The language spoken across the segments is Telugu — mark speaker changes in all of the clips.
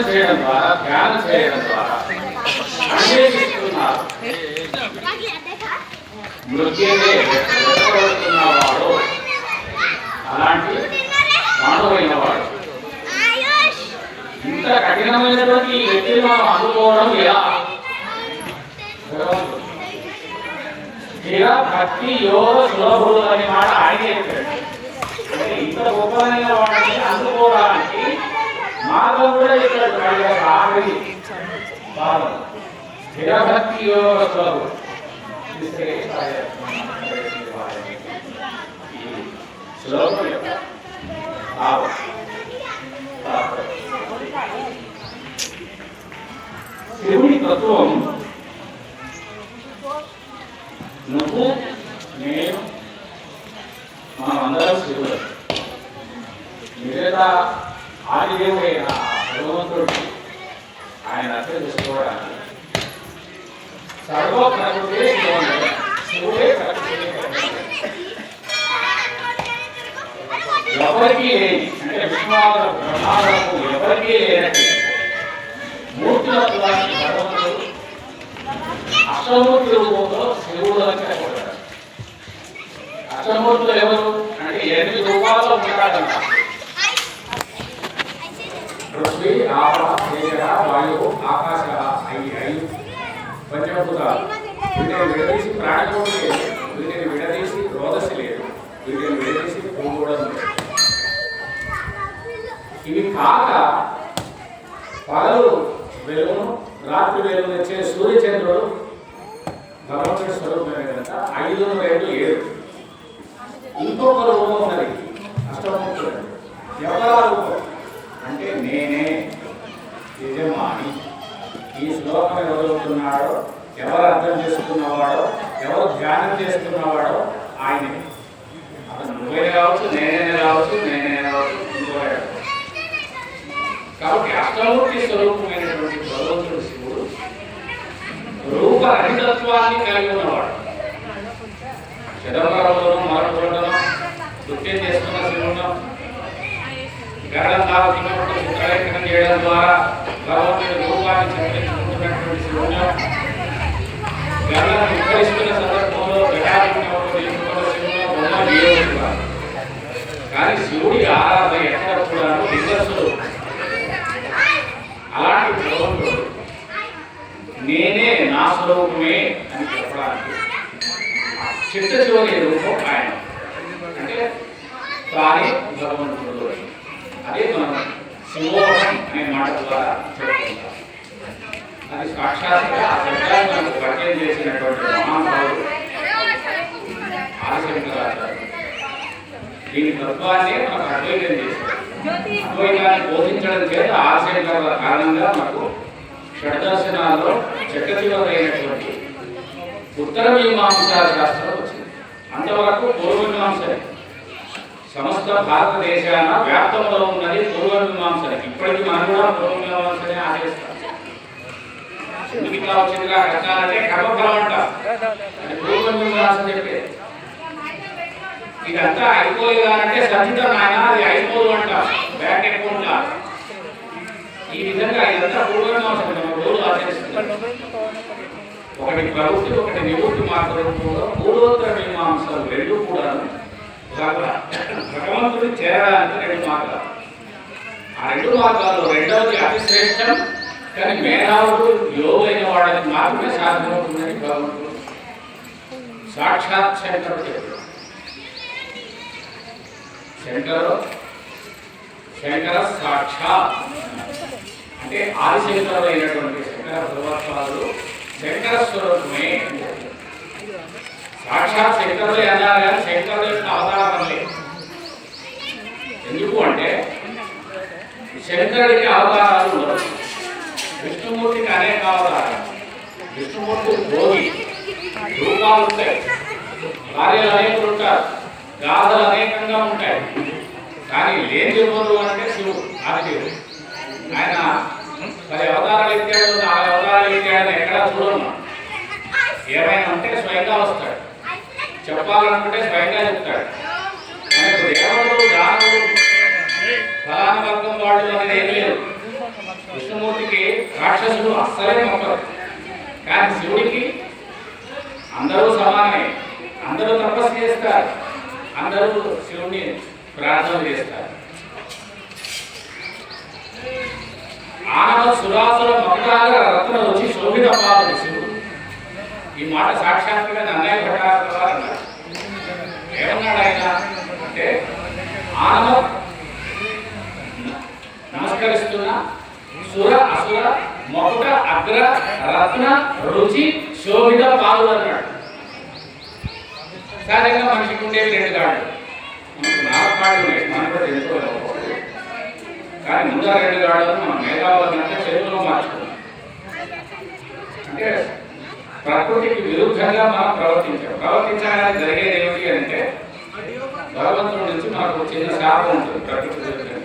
Speaker 1: చేయడం ద్వారా ధ్యానం చేయడం ద్వారా అన్వేషిస్తున్నారు మృత్యునే అలాంటి మానవైన వాడు ఇంత కఠినమైనటువంటి వ్యక్తిని మనం అందుకోవడం ఎలా? భగవంతుడు. భక్తి యోగ సులభుడు అనే మాట ఆయన చెప్పాడు. ఇంత గొప్పదైన వాడిని అందుకోవడానికి మార్గం కూడా చెప్పాడు ఆఖరి యోగ శ్లోకం. యొక్క భావం శివుని తత్వం నువ్వు నేను మనమందరం శివుడు మిగతా ఆదిదేవుడైన భగవంతుడు ఆయన అర్థం చేసుకోవడానికి సర్వ ప్రకృతి శివుడే ప్రకృతి. ఎవరికి అంటే విష్ణువాదులకు బ్రహ్మాదులకు ఎవరికి లేనట్టు. మూర్తులకు భగవంతుడు అష్టమూర్తి రూపంలో శివుడు అని చెప్పబడ్డాడు అష్టమూర్తులు ఎవరు? అంటే ఎనిమిది రూపాల్లో ఉంటాడంట పృథ్వీ ఆప తేజ వాయువు ఆకాశ ఐదు ఐదు పంచభూతాలు వీటిని విడదీసి ప్రాణం లేదు వీటిని విడదీసి రోదసి లేదు. వీటిని విడదీసి పోగూడదు లేదు. ఇవి కాక పగలు వెలుగును రాత్రి వెలుగు వచ్చే సూర్యచంద్రుడు భగవంతుడి స్వరూపమే కనుక ఐదు రెండు ఏడు ఇంకొక రూపం ఉన్నది అష్టమూర్తుడు ఎవరా రూపం అంటే నేనే యజమాని ఈ శ్లోకం ఎవరు చదువుతున్నాడో ఎవరు అర్థం చేసుకున్నవాడో ఎవరు ధ్యానం చేసుకున్నవాడో ఆయనే. అతను నువ్వే కావచ్చు నేనే కావచ్చు నేనే కావచ్చు ఇంకోడే కాబట్టి అష్టమూర్తి స్వరూపమైనటువంటి భగవంతుడు శివుడు రూప రహితత్వాన్ని కలిగి ఉన్నవాడు. చిదంబరంలోనూ మరొకలోనూ నృత్యం చేసుకున్న శివుడు గరడం దావచ్చినప్పుడు చిత్రలేఖనం చేయడం ద్వారా భగవంతుడి రూపాన్ని చిత్రించుకుంటున్నటువంటి శివుడు విస్తరిస్తున్న సందర్భంలో కానీ శివుడి ఆరాధన ఎక్కడ కూడా లింగస్సులు అలాంటి నేనే నా స్వరూపమే అని చెప్పడానికి చిట్ట చివరి రూపం ఆయన. అంటే తానే భగవంతుడు అదే మనం శివోహం అనే మాట ద్వారా చెప్పుకుంటాం. అది సాక్షాత్గా ఆ శబ్దాన్ని మనకు పరిచయం చేసినటువంటి మహానుభావుడు ఆదిశంకరాచార్యుడు దీని తత్వాన్ని మనకు అద్వైతం చేశారు అద్వైతాన్ని బోధించడం చేత ఆశంకర కారణంగా మనకు షడ్దర్శనాల్లో చక్కచివరైనటువంటి ఉత్తర మీమాంసా శాస్త్రం వచ్చింది. అంతవరకు పూర్వమీమాంసే సమస్త భారతదేశాన వ్యాప్తంలో ఉన్నది పూర్వమీమాంస ఇప్పటికీ మనం కూడా పూర్వమీమాంసనే ఆశిస్తాం ఎందుకు ఇట్లా వచ్చిందిగా రకాలంటే కర్మఫలం అంట. అది పూర్వ ఇదంతా అయిపోలేదు అంటే సత్యం నాయన అది అయిపోదు అంటారు బ్యాక్ అకౌంట్ ఈ విధంగా ఇదంతా పూర్వంగా రోజు ఆచరిస్తున్నారు ఒకటి ప్రవృత్తి ఒకటి నివృత్తి మార్గ పూర్వోత్తర మీమాంసలు రెండు కూడా భగవంతుడు చేరడానికి రెండు మార్గాలు. ఆ రెండు మార్గాల్లో రెండవది అతి శ్రేష్టం కానీ మేధావుడు యోగైన వాడికి మాత్రమే సాధ్యమవుతుందని భగవంతుడు సాక్షాత్ శంకరుడు చెప్పాడు శంకర సాక్షాత్. అంటే ఆదిశంకరులైనటువంటి శంకర భగవత్పాదులు శంకర స్వరూపమే సాక్షాత్ శంకరులు అన్నారు కానీ శంకరుల యొక్క అవతారం లేదు. ఎందుకు అంటే శంకరుడికి అవతారాలు ఉండవు. విష్ణుమూర్తికి అనేక అవతారాలు విష్ణుమూర్తి భోగి రూపాలు ఉంటాయి. భార్యలు అనేకులు ఉంటారు. గాథలు అనేకంగా ఉంటాయి. కానీ లేని రోజు అంటే శివుడు ఆదిదేవుడు. ఆయన పది అవతారాలు ఎత్తాడు నాలుగు అవతారాలు ఎత్తాడని ఎక్కడా చూడము ఏమైనా ఉంటే స్వయంగా వస్తాడు. చెప్పాలనుకుంటే స్వయంగా చెప్తాడు. ఆయనకు దేవతలు దానవులు ఫలానా వర్గం వాళ్ళు అనేది ఏం లేదు. విష్ణుమూర్తికి రాక్షసుడు అస్సలే మొక్కరు కానీ శివుడికి అందరూ సమానమే. అందరూ తపస్సు చేస్తారు. అందరూ శివుని ప్రార్థన చేస్తారు. ఆనవ సురాసుల మకటాల రత్న వచ్చి శోభిత పాలు శివుడు. ఈ మాట సాక్షాత్తుగా నన్నయ్య భట్టారక అన్నారు. ఏమన్నాడు ఆయన అంటే ఆనవ నమస్కరిస్తున్నా సుర అసుర మొక్క అగ్ర రత్న రుచి శోభిత పాలు అన్నాడు. సహజంగా మనిషికి ఉండేవి రెండు కాళ్ళు నాలుగు కాళ్ళు ఉన్నాయి మనం కూడా తెలుసుకోలేము కానీ ముందర రెండు కాళ్ళు మనం మేఘావతి చెరువులో మార్చుకున్నాం అంటే ప్రకృతికి విరుద్ధంగా మనం ప్రవర్తించాం. ప్రవర్తించడానికి జరిగేది ఏమిటి అంటే భగవంతుడి నుంచి మనకు చిన్న శాపం ఉంటుంది ప్రకృతి విరుద్ధంగా.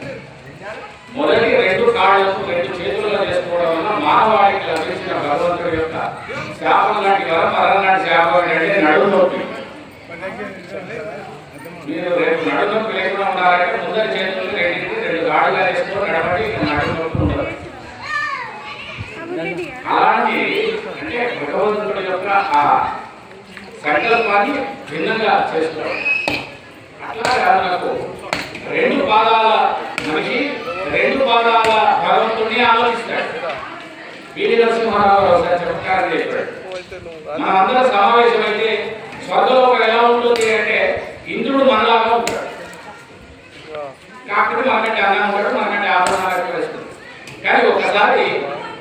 Speaker 1: మొదటి రెండు కాళ్ళను రెండు చేతుల్లో చేసుకోవడం వల్ల మానవాళికి లభించిన భగవంతుడి యొక్క శాపం లాంటి కదా మరణం లాంటి శాపం ఏంటంటే నడుము నొప్పి. మీరు రేపు నడు నొప్పి లేకుండా ఉండాలంటే ముందరి చేతులు రెండింటి రెండు కాళ్ళుగా వేసుకొని నడబడి నడు నొప్పి ఉండదు. అలాంటి అంటే భగవంతుడి యొక్క ఆ సంకల్పాన్ని భిన్నంగా చేసుకోవడం. అట్లాగా నాకు. రెండు పాదాల మనిషి రెండు పాదాల భగవంతుడిని ఆలోచిస్తాడు. వీరి నరసింహారావు ఒకసారి చమత్కారం చెప్పాడు మనందరం సమావేశమైతే స్వర్గలోకం ఎలా ఉంటుంది అంటే ఇంద్రుడు మనలాగా ఉంటాడు. కాకపోతే మనకంటే అన్నం ఉంటాడు మనకంటే ఆభరణాలు వేస్తుంది కానీ ఒకసారి